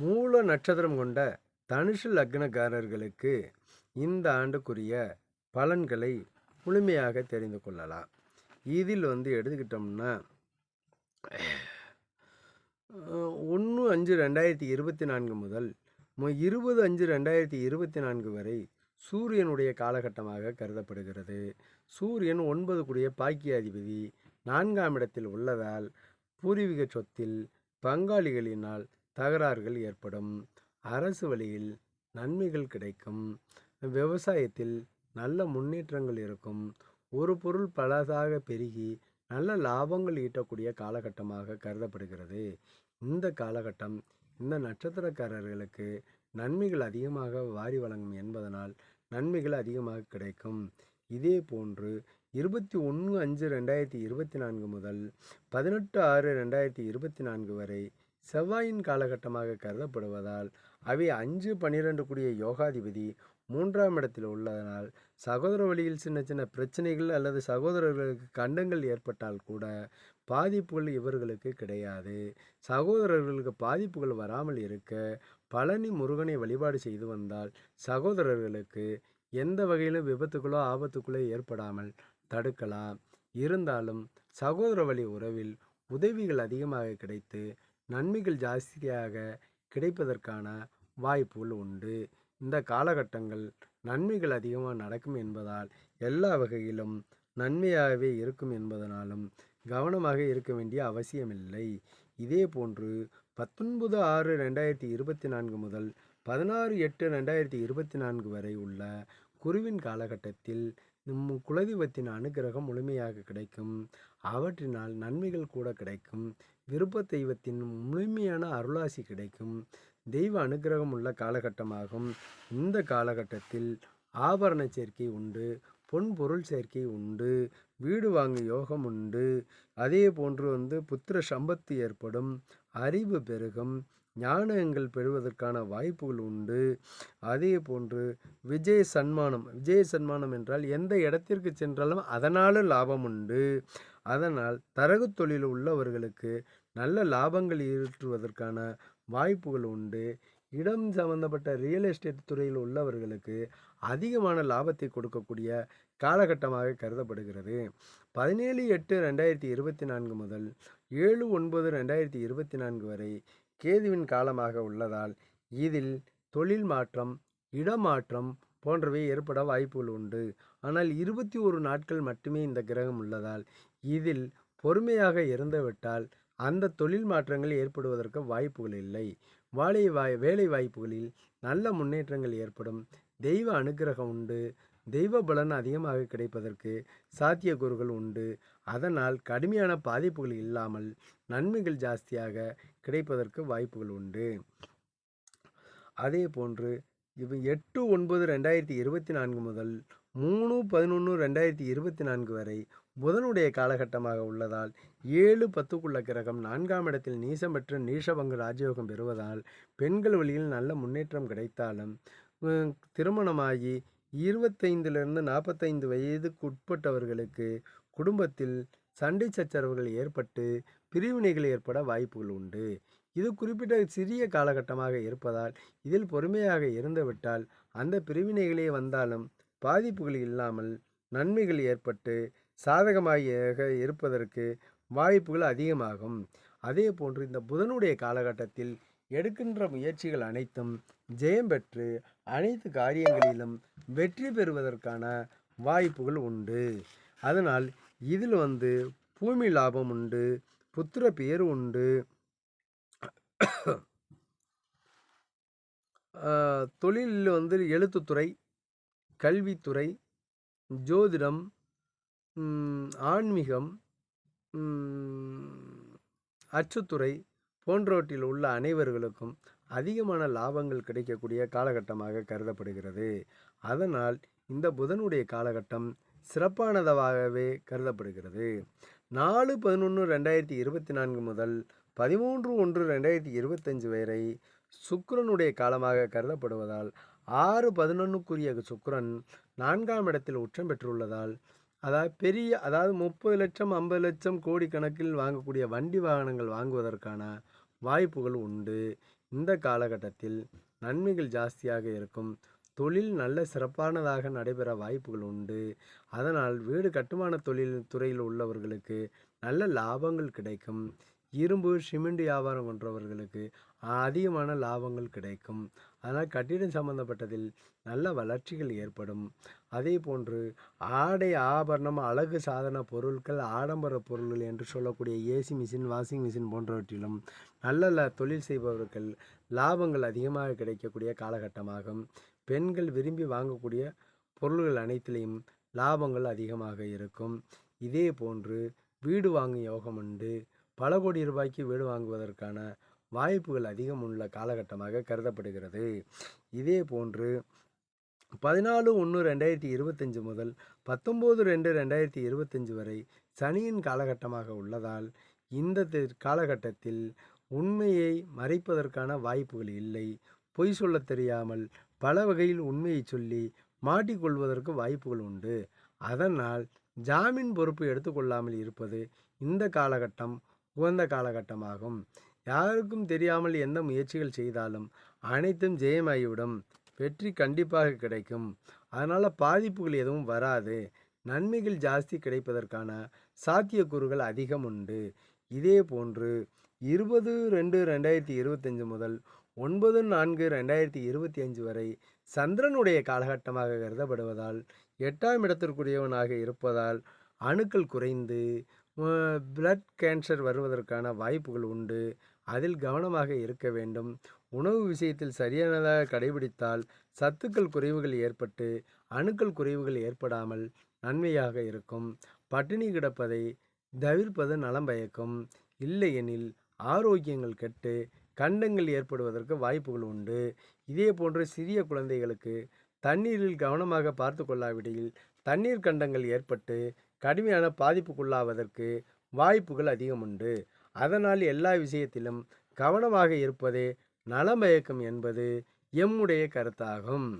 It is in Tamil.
மூல நட்சத்திரம் கொண்ட தனுஷு லக்னக்காரர்களுக்கு இந்த ஆண்டுக்குரிய பலன்களை முழுமையாக தெரிந்து கொள்ளலாம். இதில் வந்து எடுத்துக்கிட்டோம்னா ஒன்று அஞ்சு ரெண்டாயிரத்தி இருபத்தி நான்கு முதல் இருபது அஞ்சு ரெண்டாயிரத்தி இருபத்தி நான்கு வரை சூரியனுடைய காலகட்டமாக கருதப்படுகிறது. சூரியன் ஒன்பது கூடிய பாக்கியாதிபதி நான்காம் இடத்தில் உள்ளதால் பூர்வீக சொத்தில் பங்காளிகளினால் தகராறுகள் ஏற்படும். அரசு வழியில் நன்மைகள் கிடைக்கும். விவசாயத்தில் நல்ல முன்னேற்றங்கள் இருக்கும். ஒரு பொருள் பலதாக பெருகி நல்ல லாபங்கள் ஈட்டக்கூடிய காலகட்டமாக கருதப்படுகிறது. இந்த காலகட்டம் இந்த நட்சத்திரக்காரர்களுக்கு நன்மைகள் அதிகமாக வாரி வழங்கும் என்பதனால் நன்மைகள் அதிகமாக கிடைக்கும். இதே போன்று இருபத்தி ஒன்று அஞ்சு ரெண்டாயிரத்தி இருபத்தி நான்கு முதல் பதினெட்டு ஆறு ரெண்டாயிரத்தி இருபத்தி நான்கு வரை செவ்வாயின் காலகட்டமாக கருதப்படுவதால் அவை அஞ்சு பன்னிரண்டு கூடிய யோகாதிபதி மூன்றாம் இடத்தில் உள்ளதனால் சகோதர வழியில் சின்ன சின்ன பிரச்சனைகள் அல்லது சகோதரர்களுக்கு கண்டங்கள் ஏற்பட்டால் கூட பாதிப்புகள் இவர்களுக்கு கிடையாது. சகோதரர்களுக்கு பாதிப்புகள் வராமல் இருக்க பழனி முருகனை வழிபாடு செய்து வந்தால் சகோதரர்களுக்கு எந்த வகையிலும் விபத்துக்களோ ஆபத்துக்களோ ஏற்படாமல் தடுக்கலாம். இருந்தாலும் சகோதர வழி உறவில் உதவிகள் அதிகமாக கிடைத்து நன்மைகள் ஜாஸ்தியாக கிடைப்பதற்கான வாய்ப்புகள் உண்டு. இந்த காலகட்டங்கள் நன்மைகள் அதிகமாக நடக்கும் என்பதால் எல்லா வகையிலும் நன்மையாகவே இருக்கும் என்பதனாலும் கவனமாக இருக்க வேண்டிய அவசியமில்லை. இதே போன்று பத்தொன்பது ஆறு ரெண்டாயிரத்தி இருபத்தி நான்கு முதல் பதினாறு எட்டு ரெண்டாயிரத்தி இருபத்தி நான்கு வரை உள்ள குருவின் காலகட்டத்தில் நம் குலதெய்வத்தின் அனுகிரகம் முழுமையாக கிடைக்கும். அவற்றினால் நன்மைகள் கூட கிடைக்கும். விருப்ப தெய்வத்தின் முழுமையான அருளாசி கிடைக்கும். தெய்வ அனுகிரகம் உள்ள காலகட்டமாகும். இந்த காலகட்டத்தில் ஆபரண சேர்க்கை உண்டு பொன் பொருள் சேர்க்கை உண்டு வீடு வாங்கும் யோகம் உண்டு. அதே போன்று வந்து புத்திர சம்பத்து ஏற்படும் அறிவு பெருகும். ஞானங்கள் பெறுவதற்கான வாய்ப்புகள் உண்டு. அதே போன்று விஜய சன்மானம் விஜய சன்மானம் என்றால் எந்த இடத்திற்கு சென்றாலும் அதனாலும் லாபம் உண்டு. அதனால் தரகு தொழில் உள்ளவர்களுக்கு நல்ல லாபங்கள் ஈட்டுவதற்கான வாய்ப்புகள் உண்டு. இடம் சம்பந்தப்பட்ட ரியல் எஸ்டேட் துறையில் உள்ளவர்களுக்கு அதிகமான லாபத்தை கொடுக்கக்கூடிய காலகட்டமாக கருதப்படுகிறது. பதினேழு எட்டு ரெண்டாயிரத்தி இருபத்தி நான்கு முதல் ஏழு ஒன்பது ரெண்டாயிரத்தி இருபத்தி நான்கு வரை கேதுவின் காலமாக உள்ளதால் இதில் தொழில் மாற்றம் இடமாற்றம் போன்றவை ஏற்பட வாய்ப்புகள் உண்டு. ஆனால் இருபத்தி ஒரு நாட்கள் மட்டுமே இந்த கிரகம் உள்ளதால் இதில் பொறுமையாக இருந்துவிட்டால் அந்த தொழில் மாற்றங்கள் ஏற்படுவதற்கு வாய்ப்புகள் இல்லை. வாழை வாய் வேலை வாய்ப்புகளில் நல்ல முன்னேற்றங்கள் ஏற்படும். தெய்வ அனுகிரகம் உண்டு. தெய்வ பலன் அதிகமாக கிடைப்பதற்கு சாத்தியக்கூறுகள் உண்டு. அதனால் கடுமையான பாதிப்புகள் இல்லாமல் நன்மைகள் ஜாஸ்தியாக கிடைப்பதற்கு வாய்ப்புகள் உண்டு. அதே போன்று இது எட்டு ஒன்பது ரெண்டாயிரத்தி இருபத்தி நான்கு முதல் மூணு பதினொன்று ரெண்டாயிரத்தி இருபத்தி நான்கு வரை புதனுடைய காலகட்டமாக உள்ளதால் ஏழு பத்துக்குள்ள கிரகம் நான்காம் இடத்தில் நீசம் பெற்று நீஷபங்கு ராஜயோகம் பெறுவதால் பெண்கள் வழியில் நல்ல முன்னேற்றம் கிடைத்தாலும் திருமணமாகி இருபத்தைந்திலிருந்து நாற்பத்தைந்து வயதுக்கு உட்பட்டவர்களுக்கு குடும்பத்தில் சண்டை சச்சரவுகள் ஏற்பட்டு பிரிவினைகள் ஏற்பட வாய்ப்புகள் உண்டு. இது குறிப்பிட்ட சிறிய காலகட்டமாக இருப்பதால் இதில் பொறுமையாக இருந்துவிட்டால் அந்த பிரிவினைகளே வந்தாலும் பாதிப்புகள் இல்லாமல் நன்மைகள் ஏற்பட்டு சாதகமாக இருப்பதற்கு வாய்ப்புகள் அதிகமாகும். அதே போன்று இந்த புதனுடைய காலகட்டத்தில் எடுக்கின்ற முயற்சிகள் அனைத்தும் ஜெயம் பெற்று அனைத்து காரியங்களிலும் வெற்றி பெறுவதற்கான வாய்ப்புகள் உண்டு. அதனால் இதில் வந்து பூமி லாபம் உண்டு புத்திர பேர் உண்டு. தொழிலில் வந்து எழுத்துத்துறை கல்வித்துறை ஜோதிடம் ஆன்மீகம் அச்சுத்துறை போன்றவற்றில் உள்ள அனைவர்களுக்கும் அதிகமான லாபங்கள் கிடைக்கக்கூடிய காலகட்டமாக கருதப்படுகிறது. அதனால் இந்த புதனுடைய காலகட்டம் சிறப்பானதாகவே கருதப்படுகிறது. நாலு பதினொன்று ரெண்டாயிரத்தி இருபத்தி நான்கு முதல் பதிமூன்று ஒன்று ரெண்டாயிரத்தி இருபத்தஞ்சு வரை சுக்கரனுடைய காலமாக கருதப்படுவதால் ஆறு பதினொன்றுக்குரிய சுக்கரன் நான்காம் இடத்தில் உச்சம் பெற்றுள்ளதால் அதாவது பெரிய அதாவது முப்பது லட்சம் ஐம்பது லட்சம் கோடி கணக்கில் வாங்கக்கூடிய வண்டி வாகனங்கள் வாங்குவதற்கான வாய்ப்புகள் உண்டு. இந்த காலகட்டத்தில் நன்மைகள் ஜாஸ்தியாக இருக்கும். தொழில் நல்ல சிறப்பானதாக நடைபெற வாய்ப்புகள் உண்டு. அதனால் வீடு கட்டுமான தொழில் துறையில் உள்ளவர்களுக்கு நல்ல லாபங்கள் கிடைக்கும். இரும்பு சிமெண்ட் வியாபாரம் பண்ணுறவர்களுக்கு அதிகமான லாபங்கள் கிடைக்கும். அதனால் கட்டிடம் சம்பந்தப்பட்டதில் நல்ல வளர்ச்சிகள் ஏற்படும். அதே போன்று ஆடை ஆபரணம் அழகு சாதன பொருட்கள் ஆடம்பர பொருள்கள் என்று சொல்லக்கூடிய ஏசி மிஷின் வாஷிங் மிஷின் போன்றவற்றிலும் நல்ல தொழில் செய்பவர்கள் லாபங்கள் அதிகமாக கிடைக்கக்கூடிய காலகட்டமாகும். பெண்கள் விரும்பி வாங்கக்கூடிய பொருள்கள் அனைத்திலையும் லாபங்கள் அதிகமாக இருக்கும். இதே போன்று வீடு வாங்கும் யோகம் உண்டு. பல கோடி ரூபாய்க்கு வீடு வாங்குவதற்கான வாய்ப்புகள் அதிகம் உள்ள காலகட்டமாக கருதப்படுகிறது. இதே போன்று பதினாலு ஒன்று ரெண்டாயிரத்தி இருபத்தஞ்சு முதல் பத்தொம்போது ரெண்டு ரெண்டாயிரத்தி இருபத்தஞ்சு வரை சனியின் காலகட்டமாக உள்ளதால் இந்த காலகட்டத்தில் உண்மையை மறைப்பதற்கான வாய்ப்புகள் இல்லை. பொய் சொல்லத் தெரியாமல் பல வகையில் உண்மையை சொல்லி மாட்டிக்கொள்வதற்கு வாய்ப்புகள் உண்டு. அதனால் ஜாமீன் பொறுப்பு எடுத்துக்கொள்ளாமல் இருப்பது இந்த காலகட்டம் உகந்த காலகட்டமாகும். யாருக்கும் தெரியாமல் எந்த முயற்சிகள் செய்தாலும் அனைத்தும் ஜெயமாகிவிடும். வெற்றி கண்டிப்பாக கிடைக்கும். அதனால் பாதிப்புகள் எதுவும் வராது. நன்மைகள் ஜாஸ்தி கிடைப்பதற்கான சாத்தியக்கூறுகள் அதிகம் உண்டு. இதே போன்று இருபது ரெண்டு ரெண்டாயிரத்தி இருபத்தஞ்சு முதல் ஒன்பது நான்கு ரெண்டாயிரத்தி இருபத்தி அஞ்சு வரை சந்திரனுடைய காலகட்டமாக கருதப்படுவதால் எட்டாம் இடத்திற்குரியவனாக இருப்பதால் அணுக்கள் குறைந்து பிளட் கேன்சர் வருவதற்கான வாய்ப்புகள் உண்டு. அதில் கவனமாக இருக்க வேண்டும். உணவு விஷயத்தில் சரியானதாக கடைபிடித்தால் சத்துக்கள் குறைவுகள் ஏற்பட்டு அணுக்கள் குறைவுகள் ஏற்படாமல் நன்மையாக இருக்கும். பட்டினி கிடப்பதை தவிர்ப்பது நலம் பயக்கும். இல்லையெனில் ஆரோக்கியங்கள் கெட்டு கண்டங்கள் ஏற்படுவதற்கு வாய்ப்புகள் உண்டு. இதே போன்று சிறிய குழந்தைகளுக்கு தண்ணீரில் கவனமாக பார்த்து கொள்ளாவிடில் தண்ணீர் கண்டங்கள் ஏற்பட்டு கடுமையான பாதிப்புக்குள்ளாவதற்கு வாய்ப்புகள் அதிகம் உண்டு. அதனால் எல்லா விஷயத்திலும் கவனமாக இருப்பதே நலமயக்கம் என்பது எம்முடைய கருத்தாகும்.